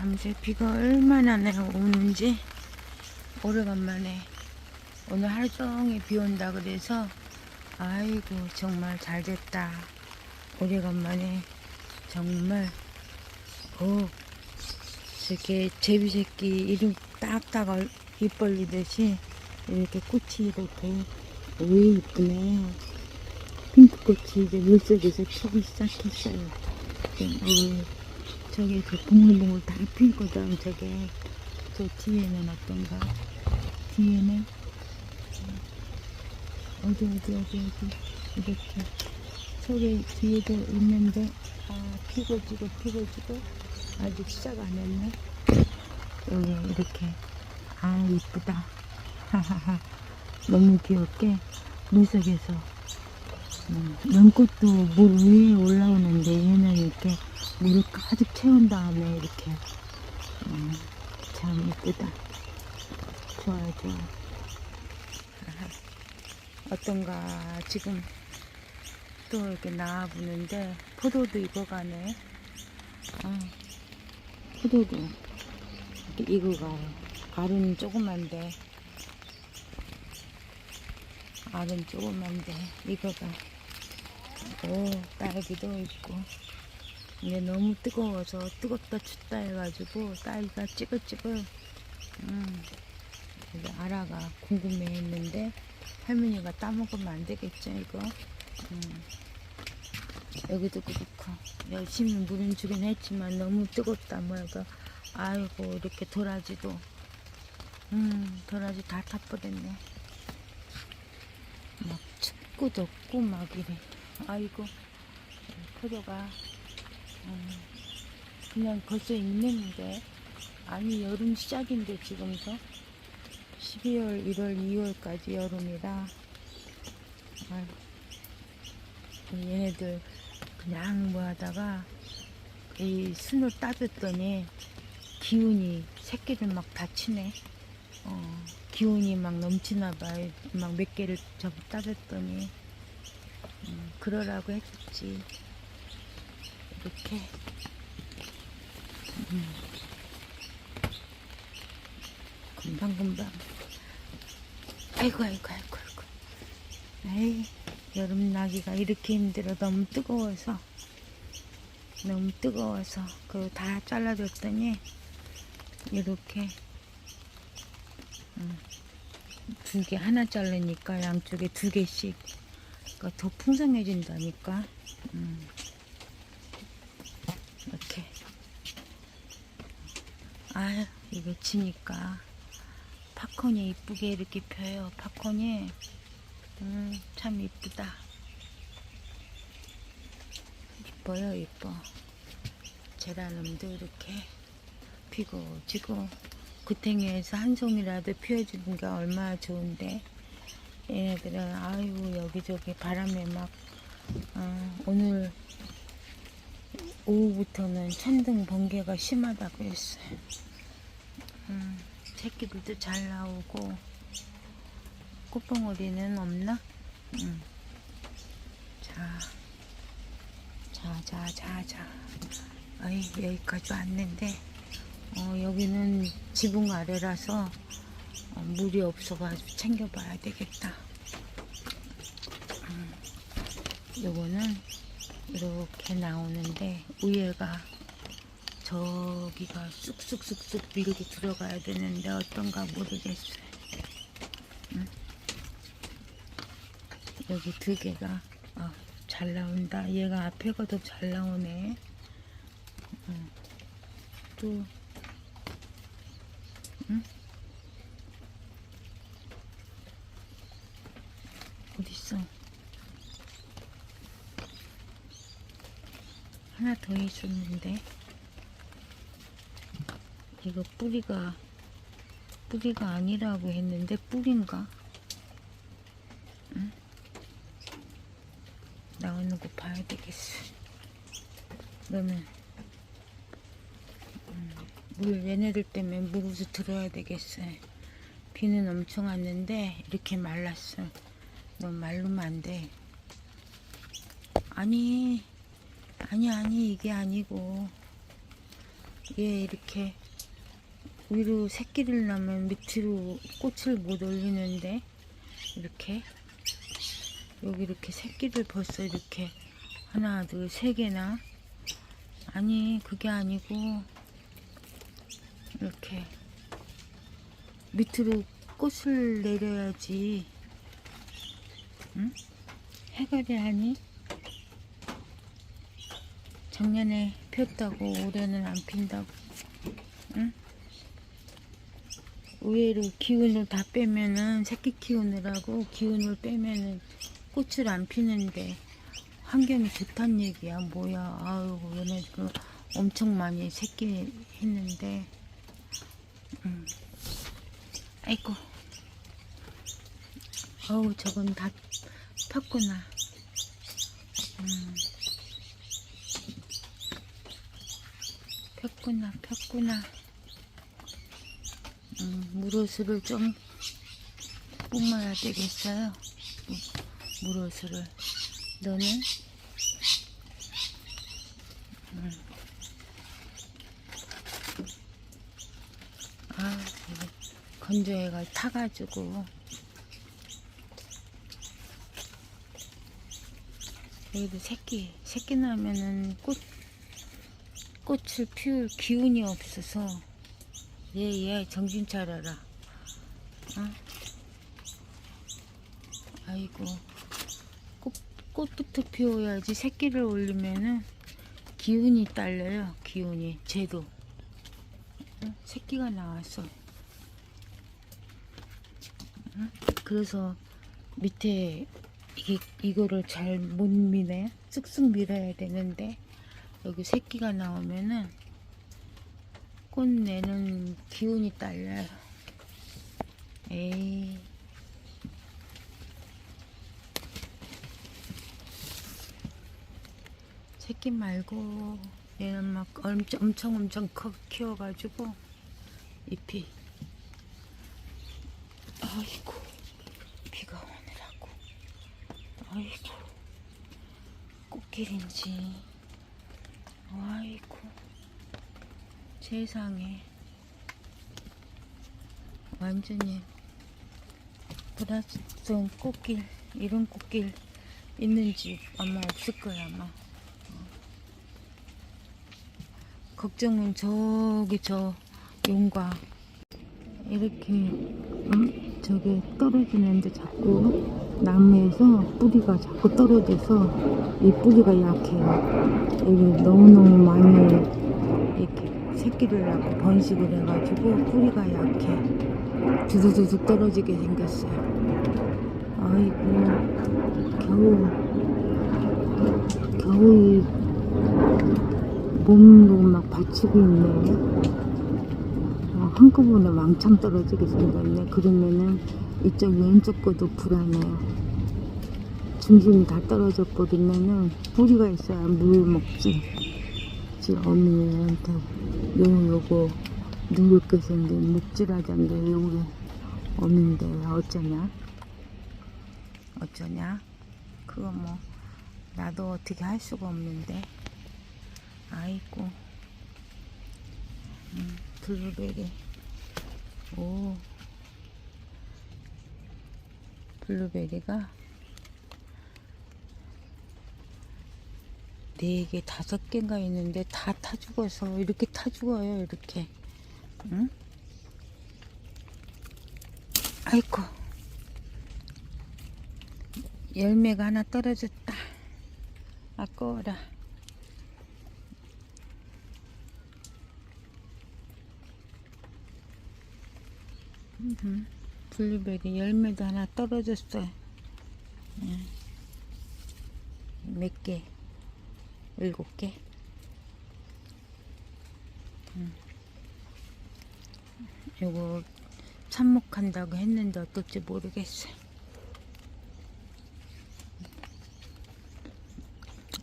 밤새 비가 얼마나 내가 오는지 오래간만에 오늘 하루 종일 비 온다 그래서 아이고 정말 잘 됐다. 오래간만에 정말 오 저렇게 제비새끼 이름 딱딱 얼- 입 벌리듯이 이렇게 꽃이 이렇게 왜 이쁘네 핑크꽃이 이제 물속에서 피기 시작했어요. 어, 저기 그 봉글봉글 다 피거든 저게. 저 뒤에는 어떤가? 뒤에는? 어디 어디 어디 어디? 이렇게. 저기 뒤에도 있는데 아 피고 지고 피고 지고 아직 시작 안 했네. 여기 이렇게. 아 이쁘다. 하하하. 너무 귀엽게 물속에서. 음, 연꽃도 물 위에 올라오는데 얘는 이렇게 물을 가득 채운 다음에 이렇게. 음, 참 이쁘다. 좋아요 좋아. 어떤가 지금 또 이렇게 나와보는데 포도도 익어가네. 아, 포도도 이렇게 익어가요. 알은 조그만데 알은 조그만데 익어가. 오 딸기도 있고 이게 너무 뜨거워서 뜨겁다 춥다 해가지고 딸기가 찌글찌글 음 근데 아라가 궁금해 했는데 할머니가 따먹으면 안 되겠죠 이거? 음. 여기도 그렇고 열심히 물은 주긴 했지만 너무 뜨겁다 뭐가 아이고 이렇게 도라지도. 음 도라지 다 타버렸네. 막 춥고 덥고 막 이래. 아이고 포도가 음, 그냥 벌써 있는데 아니 여름 시작인데 지금서? 12월 1월 2월까지 여름이라. 아유, 얘네들 그냥 뭐 하다가 이 순을 따졌더니 기운이 새끼들 막 다치네. 어, 기운이 막 넘치나 봐요. 막 몇 개를 접 따졌더니. 음, 그러라고 했지. 이렇게. 음, 금방 금방. 아이고 아이고 아이고 아이고. 에이 여름 나기가 이렇게 힘들어. 너무 뜨거워서. 너무 뜨거워서. 그거 다 잘라줬더니 이렇게 두개 하나 자르니까 양쪽에 두 개씩. 그러니까 더 풍성해진다니까. 음. 이렇게 아유 이거 치니까? 팝콘이 이쁘게 이렇게 펴요 팝콘이. 음, 참 이쁘다. 이뻐요 이뻐. 제라늄도 이렇게 피고 지고 구탱이에서 한 송이라도 피워주는 게 얼마나 좋은데. 얘네들은 아이고 여기저기 바람에 막 어, 오늘 오후부터는 천둥 번개가 심하다고 했어요. 음, 새끼들도 잘 나오고 꽃봉오리는 없나? 음. 자, 자, 자, 자, 자. 아이 여기까지 왔는데 어, 여기는 지붕 아래라서 어, 물이 없어가지고 챙겨봐야 되겠다. 음, 요거는 이렇게 나오는데 위에가 저기가 쑥쑥쑥쑥 밀고 들어가야 되는데 어떤가 모르겠어요. 음. 여기 두 개가 어, 잘 나온다. 얘가 앞에가 더 잘 나오네. 음. 또 어딨어? 하나 더 있었는데 이거 뿌리가 뿌리가 아니라고 했는데 뿌리인가? 응? 나오는 거 봐야 되겠어. 그러면 음, 물 얘네들 때문에 물을 들어야 되겠어요. 비는 엄청 왔는데 이렇게 말랐어. 너무 말르면 안 돼. 아니, 아니, 아니, 이게 아니고. 얘 이렇게 위로 새끼를 낳으면 밑으로 꽃을 못 올리는데 이렇게 여기 이렇게 새끼를 벌써 이렇게 하나 둘 세 개나? 아니 그게 아니고 이렇게 밑으로 꽃을 내려야지. 응? 해결이 하니? 작년에 폈다고 올해는 안 핀다고 응? 의외로 기운을 다 빼면은 새끼 키우느라고 기운을 빼면은 꽃을 안 피는데 환경이 좋단 얘기야. 뭐야. 아유 얘네 그 엄청 많이 새끼 했는데. 음. 아이고. 어우 저건 다 폈구나. 음. 폈구나 폈구나 음, 물옷을 좀 뿜어야 되겠어요? 무- 물옷을 너는? 음. 아 건조해가 타가지고. 여기도 새끼 새끼 나면은 꽃 꽃을 피울 기운이 없어서 얘얘 정신 차려라 어? 아이고 꽃, 꽃부터 피워야지 새끼를 올리면은 기운이 딸려요 기운이 쟤도 어? 새끼가 나왔어 어? 그래서 밑에 이게, 이거를 잘 못 미네 쓱쓱 밀어야 되는데 여기 새끼가 나오면은 꽃 내는 기운이 딸려요. 에이. 새끼 말고 얘는 막 엄청 엄청 엄청 커 키워가지고 잎이. 아이고 비가 오느라고. 아이고 꽃길인지. 아이고 세상에 완전히 보라색 꽃길 이런 꽃길 있는 집 아마 없을 거야 아마 걱정은 저기 저 용과 이렇게 응? 저기 떨어지는데 자꾸 나무에서 뿌리가 자꾸 떨어져서 이 뿌리가 약해요. 여기 너무너무 많이 새끼를 낳고 번식을 해가지고 뿌리가 약해. 두두두둑 떨어지게 생겼어요. 아이고 겨우 겨우 이 몸도 막 받치고 있네. 어, 한꺼번에 왕창 떨어지게 생겼네. 그러면은 이쪽 왼쪽 것도 불안해요. 중심이 다 버리면은 뿌리가 있어야 물 먹지. 지금 어머니한테 요 요거 누렇게 생긴 묵질하던데 요게 어민데 어쩌냐? 어쩌냐? 그거 뭐 나도 어떻게 할 수가 없는데. 아이고. 음, 블루베리. 오. 블루베리가 네 개, 다섯 개가 있는데 다 타 죽어서 이렇게 타 죽어요, 이렇게. 응? 아이고. 열매가 하나 떨어졌다. 아까워라. 음, 블루베리 열매도 하나 떨어졌어요. 예. 몇 개? 일곱 개? 음. 요거 참목한다고 했는데 어떨지 모르겠어요.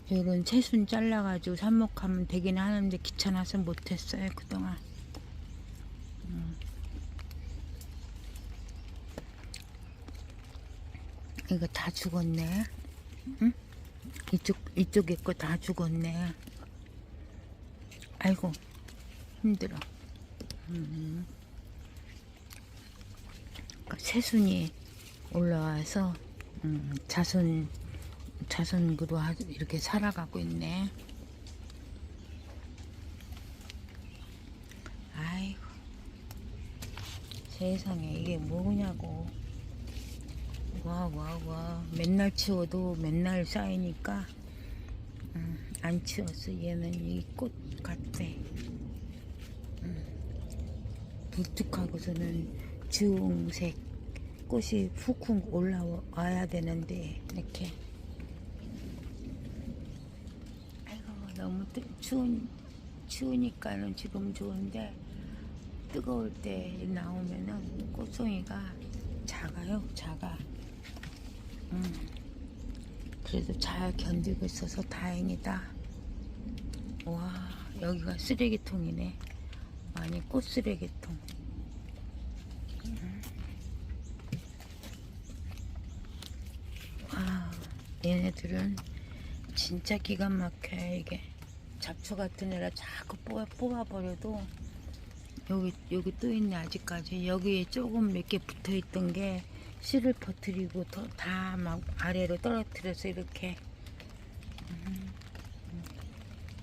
이런 채순 잘라가지고 삽목하면 되긴 하는데 귀찮아서 못했어요 그동안. 이거 다 죽었네. 응? 이쪽 이쪽에 거 다 죽었네. 아이고 힘들어. 음. 그러니까 새순이 올라와서 음, 자손 자손으로 하- 이렇게 살아가고 있네. 아이고 세상에 이게 뭐냐고. 와 와 와 맨날 치워도 맨날 쌓이니까 음, 안 치웠어. 얘는 이 꽃 같대. 음, 불뚝하고서는 주홍색 꽃이 훅훅 올라와야 되는데 이렇게 아이고 너무 뜨, 추운 추우니까는 지금 좋은데 뜨거울 때 나오면은 꽃송이가 작아요 작아 음. 그래도 잘 견디고 있어서 다행이다 와 여기가 쓰레기통이네 아니 꽃 쓰레기통 아, 얘네들은 진짜 기가 막혀요, 이게. 잡초 같은 애라 자꾸 뽑아, 뽑아버려도 여기, 여기 또 있네, 아직까지. 여기에 조금 몇 개 붙어 있던 게 씨를 퍼뜨리고 다 막 아래로 떨어뜨려서 이렇게. 음,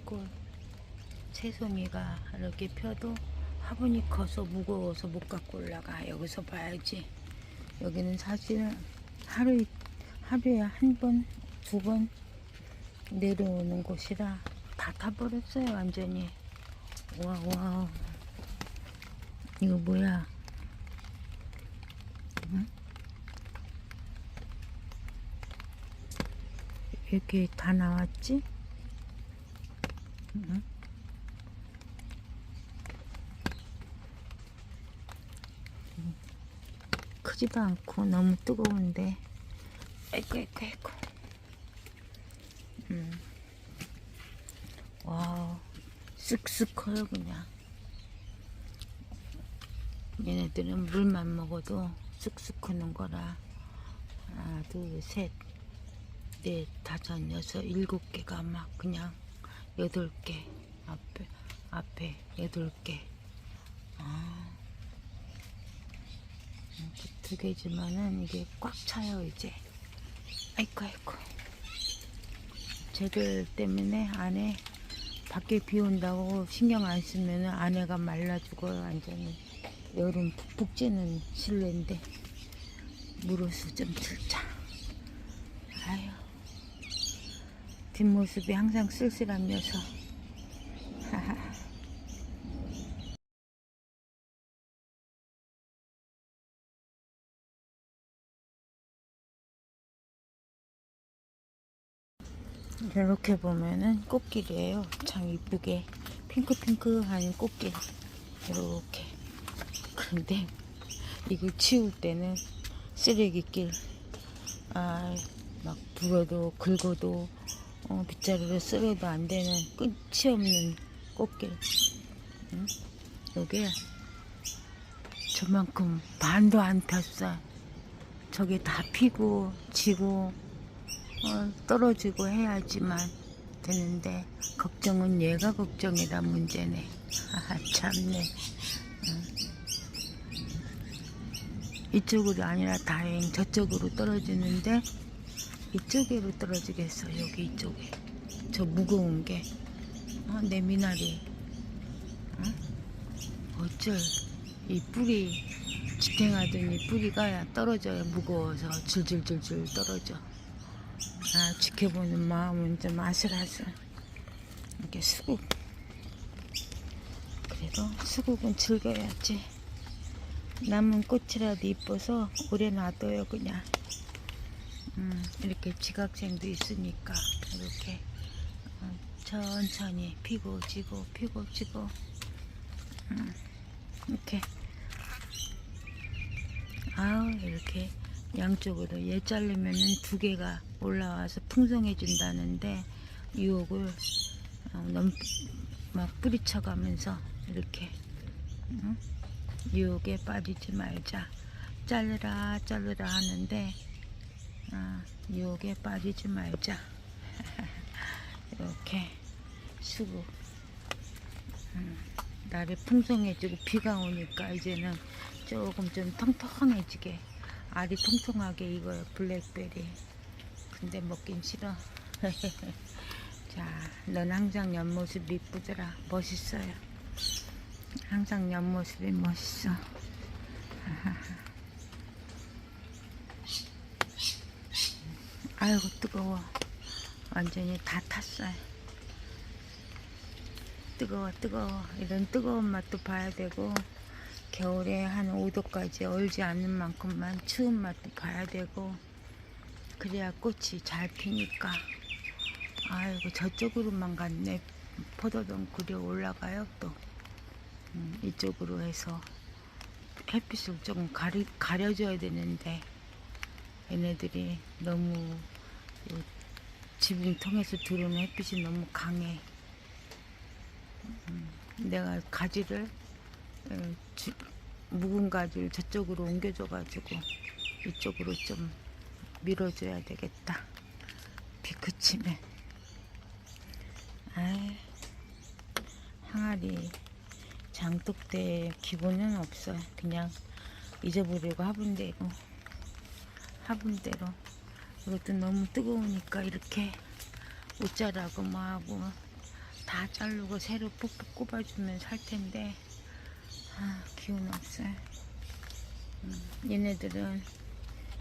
꽃, 새송이가 이렇게 펴도 화분이 커서 무거워서 못 갖고 올라가. 여기서 봐야지. 여기는 사실은 하루 하루에 한 번, 두 번 내려오는 곳이라 다 타버렸어요, 완전히. 와, 와. 이거 뭐야? 응? 이렇게 다 나왔지? 응? 크지도 않고 너무 뜨거운데. 아이고 아이고 아이고 음. 와 쓱쓱 커요 그냥 얘네들은 물만 먹어도 쓱쓱 크는 거라 하나 둘셋 넷 다섯 여섯 일곱 개가 막 그냥 여덟 개 앞에 앞에 여덟 개. 아. 두 개지만은 이게 꽉 차요 이제. 아이고 아이고. 쟤들 때문에 안에 밖에 비 온다고 신경 안 쓰면은 안에가 말라 죽어요 완전히. 여름 푹푹 찌는 실내인데 물어서 좀 들자. 아유 뒷모습이 항상 쓸쓸한 녀석 하하 이렇게 보면은 꽃길이에요. 참 이쁘게 핑크핑크한 꽃길 이렇게. 그런데 이걸 치울 때는 쓰레기길 아막 불어도 긁어도 어, 빗자루로 쓸어도 안 되는 끝이 없는 꽃길. 응? 요게 저만큼 반도 안 폈어. 저게 다 피고 지고 어, 떨어지고 해야지만 되는데 걱정은 얘가 걱정이라 문제네. 아 참네. 응. 이쪽으로 아니라 다행 저쪽으로 떨어지는데 이쪽으로 떨어지겠어 여기 이쪽에 저 무거운 게 어, 내 미나리 어? 어쩔 이 뿌리 지탱하더니 뿌리가 떨어져요 무거워서 줄줄줄줄 떨어져 아, 지켜보는 마음은 좀 아슬아슬. 이렇게 수국. 그래도 수국은 즐겨야지. 남은 꽃이라도 이뻐서 오래 놔둬요, 그냥. 음, 이렇게 지각생도 있으니까, 이렇게. 어, 천천히 피고 지고, 피고 지고. 음, 이렇게. 아우, 이렇게. 양쪽으로 얘 자르면은 두 개가 올라와서 풍성해진다는데 유혹을 어, 너무 막 뿌리쳐가면서 이렇게 응? 유혹에 빠지지 말자 자르라 자르라 하는데 아, 유혹에 빠지지 말자. 이렇게 수국 음. 날이 풍성해지고 비가 오니까 이제는 조금 좀 통통해지게 알이 통통하게 익어요 블랙베리. 근데 먹긴 싫어. 자, 넌 항상 옆모습이 이쁘더라. 멋있어요. 항상 옆모습이 멋있어 아이고 뜨거워. 완전히 다 탔어요. 뜨거워 뜨거워. 이런 뜨거운 맛도 봐야 되고 겨울에 한 5도까지 얼지 않는 만큼만 추운 맛도 봐야 되고 그래야 꽃이 잘 피니까. 아이고 저쪽으로만 갔네. 포도동 그려 올라가요 또. 음, 이쪽으로 해서 햇빛을 조금 가리, 가려줘야 되는데 얘네들이 너무 요 지붕 통해서 들어오는 햇빛이 너무 강해 음, 내가 가지를 에, 주- 묵은 가지를 저쪽으로 옮겨줘가지고 이쪽으로 좀 밀어줘야 되겠다. 비 그치면. 아이, 항아리 장독대 기분은 없어요. 그냥 잊어버리고 화분대로 화분대로 이것도 너무 뜨거우니까 이렇게 옷자라고 뭐하고 다 자르고 새로 푹푹 꼽아주면 살 텐데 아 기운 없어요. 음, 얘네들은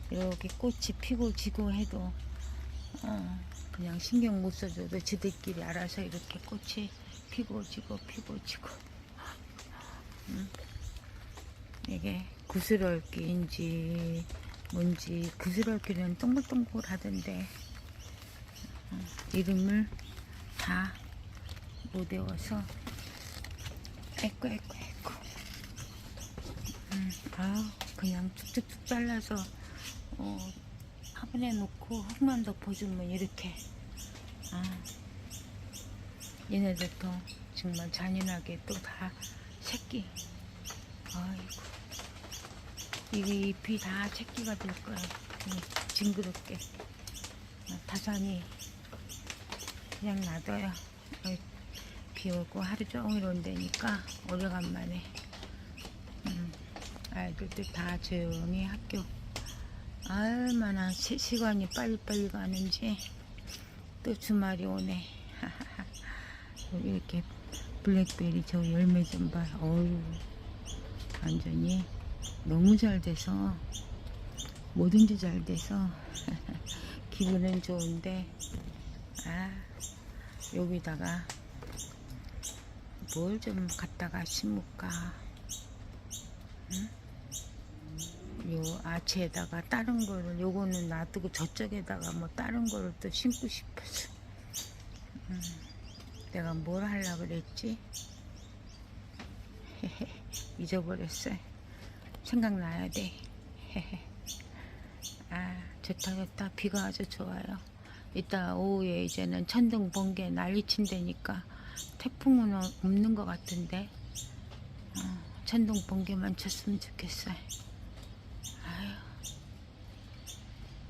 이렇게 꽃이 피고 지고 해도 어, 그냥 신경 못 써줘도 지들끼리 알아서 이렇게 꽃이 피고 지고 피고 지고. 음, 이게 구슬얽기인지 뭔지 구슬얽기는 동글동글 하던데 어, 이름을 다 못 외워서 에꺼 에꺼 에꺼 음, 아 그냥 쭉쭉쭉 잘라서 어, 화분에 놓고 흙만 덮어주면 이렇게. 아 얘네들도 정말 잔인하게 또 다 새끼. 아이고 이게 잎이 다 새끼가 될 거야. 음, 징그럽게. 아, 다산이 그냥 놔둬요. 어, 비 오고 하루 종일 온다니까 오래간만에. 음, 아이들도 다 조용히 학교. 얼마나 시, 시간이 빨리빨리 가는지 또 주말이 오네. 이렇게 블랙베리 저 열매 좀봐. 어우 완전히 너무 잘 돼서 뭐든지 잘 돼서 기분은 좋은데 아 여기다가 뭘 좀 갖다가 심을까? 응? 요 아치에다가 다른 거를 요거는 놔두고 저쪽에다가 뭐 다른 거를 또 심고 싶어서. 음, 내가 뭘 하려고 그랬지? 잊어버렸어요 생각나야 돼 아 좋다 좋다. 비가 아주 좋아요. 이따 오후에 이제는 천둥 번개 난리 친다니까 태풍은 어- 없는 것 같은데. 어, 천둥 번개만 쳤으면 좋겠어요. 아유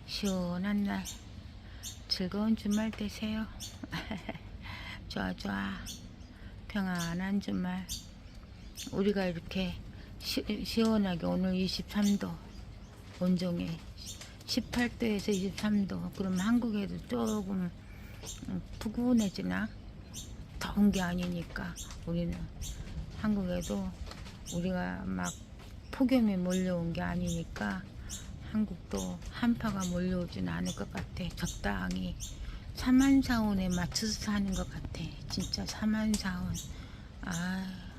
시원한 날. 즐거운 주말 되세요. 좋아 좋아. 평안한 주말. 우리가 이렇게 시, 시원하게 오늘 23도 온종에 18도에서 23도. 그러면 한국에도 조금 음, 푸근해지나? 더운 게 아니니까 우리는. 한국에도 우리가 막 폭염이 몰려온 게 아니니까 한국도 한파가 몰려오진 않을 것 같아. 적당히 사만사온에 맞춰서 사는 것 같아. 진짜 사만사온 아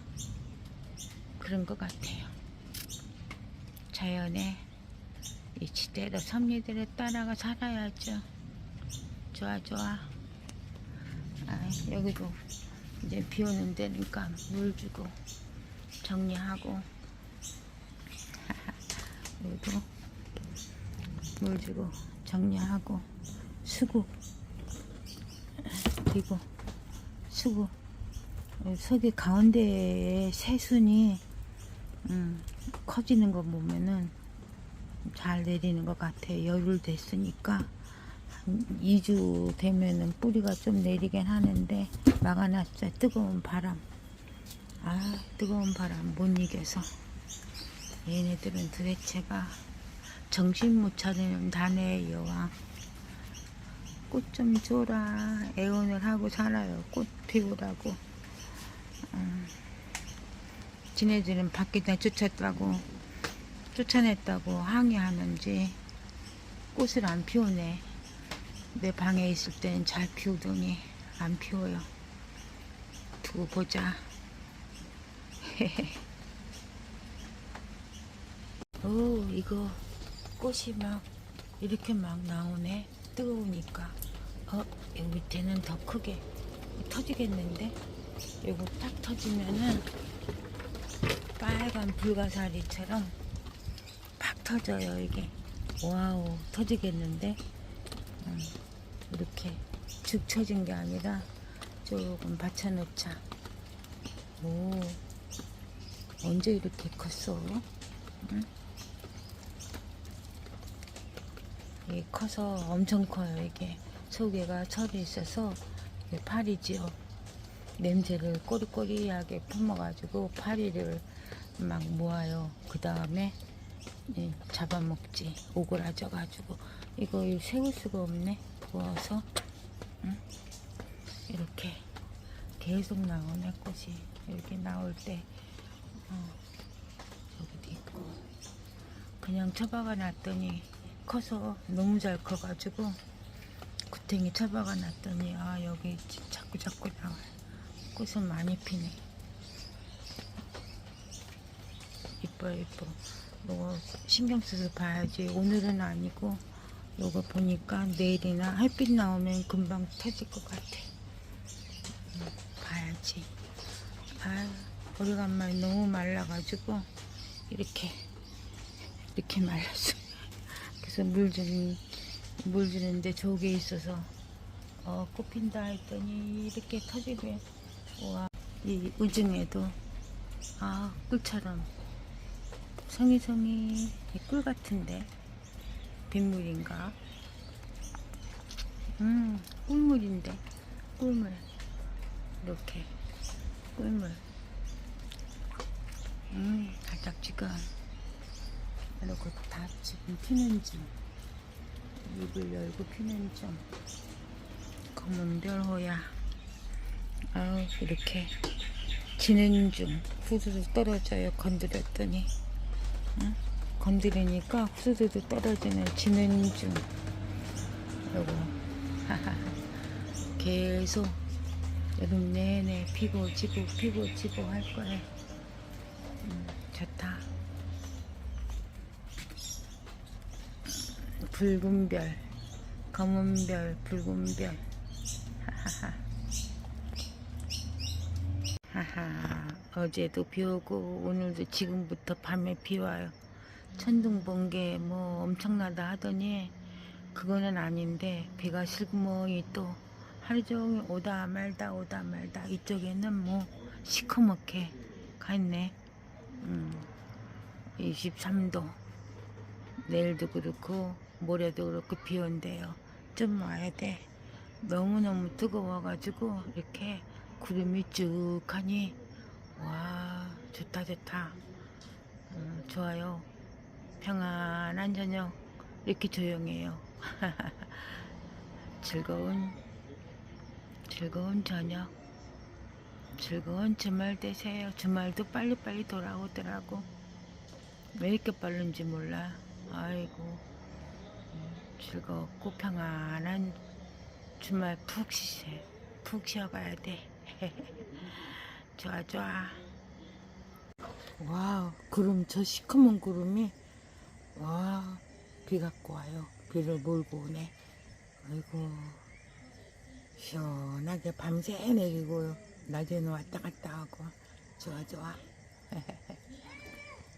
그런 것 같아요. 자연의 이치대로 섭리대로 따라가 살아야죠. 좋아 좋아. 아, 여기도 이제 비 오는 데니까 물 주고 정리하고. 여기도 물 주고 정리하고 수국 그리고 수국 속이 가운데에 새순이 음, 커지는 거 보면은 잘 내리는 것 같아 열흘 됐으니까. 한 2주 되면은 뿌리가 좀 내리긴 하는데 막아놨어요. 뜨거운 바람. 아 뜨거운 바람 못 이겨서. 얘네들은 도대체가 정신 못 차리는 단의 여왕 꽃 좀 줘라. 애원을 하고 살아요. 꽃 피우라고. 음, 지네들은 밖에다 쫓았다고 쫓아냈다고 항의하는지 꽃을 안 피우네. 내 방에 있을 땐잘 피우더니 안 피워요. 두고 보자. 오 이거 꽃이 막 이렇게 막 나오네. 뜨거우니까. 어 여기 밑에는 더 크게 터지겠는데? 이거 딱 터지면은 빨간 불가사리처럼 팍 터져요 이게. 와우 터지겠는데? 음, 이렇게 죽 쳐진 게 아니라 조금 받쳐놓자. 오 언제 이렇게 컸어? 응? 이게 커서 엄청 커요 이게. 속에가 철이 있어서 이게 파리지요. 냄새를 꼬리꼬리하게 품어가지고 파리를 막 모아요. 그 다음에 잡아먹지. 오그라져가지고. 이거 세울 수가 없네. 부어서 응? 이렇게 계속 나오네 꽃이. 이렇게 나올 때 어, 여기도 있고. 그냥 처박아 놨더니 커서 너무 잘 커가지고 구탱이 처박아 놨더니 아 여기 자꾸 자꾸 나와요. 꽃은 많이 피네 이뻐 이뻐. 이거 신경 써서 봐야지. 오늘은 아니고 이거 보니까 내일이나 햇빛 나오면 금방 터질 것 같아. 음, 봐야지. 아 오래간만에 너무 말라가지고 이렇게 이렇게 말랐어. 그래서 물 주는 물 주는데 저게 있어서 어 꽃핀다 했더니 이렇게 터지고 와이 우중에도 아 꿀처럼 성이성이 꿀 같은데. 빗물인가? 음 꿀물인데. 꿀물. 이렇게. 꿀물. 음 살짝 지금. 이렇게 다 지금 피는 중. 입을 열고 피는 중. 검은 별호야. 아우 이렇게 지는 중. 후두두 떨어져요 건드렸더니 응? 건드리니까 후두두 떨어지는 지는 중. 요거 계속 여름 내내 피고 지고 피고 지고 할 거예요 음, 좋다. 붉은 별 검은 별 붉은 별. 하하하. 하하 어제도 비 오고 오늘도 지금부터 밤에 비 와요. 천둥 번개 뭐 엄청나다 하더니 그거는 아닌데 비가 실구멍이 또 하루 종일 오다 말다 오다 말다 이쪽에는 뭐 시커멓게 가 있네. 음, 23도. 내일도 그렇고 모레도 그렇고 비 온대요. 좀 와야 돼. 너무너무 뜨거워가지고 이렇게 구름이 쭉 하니 와 좋다 좋다. 음, 좋아요. 평안한 저녁. 이렇게 조용해요. 즐거운 즐거운 저녁. 즐거운 주말 되세요. 주말도 빨리빨리 돌아오더라고. 왜 이렇게 빠른지 몰라. 아이고. 음, 즐겁고 평안한 주말 푹 쉬세요 푹 쉬어가야 돼 좋아 좋아. 와우 구름 저 시커먼 구름이? 와 비 갖고 와요. 비를 몰고 오네. 아이고 시원하게 밤새 내리고요. 낮에는 왔다 갔다 하고. 좋아 좋아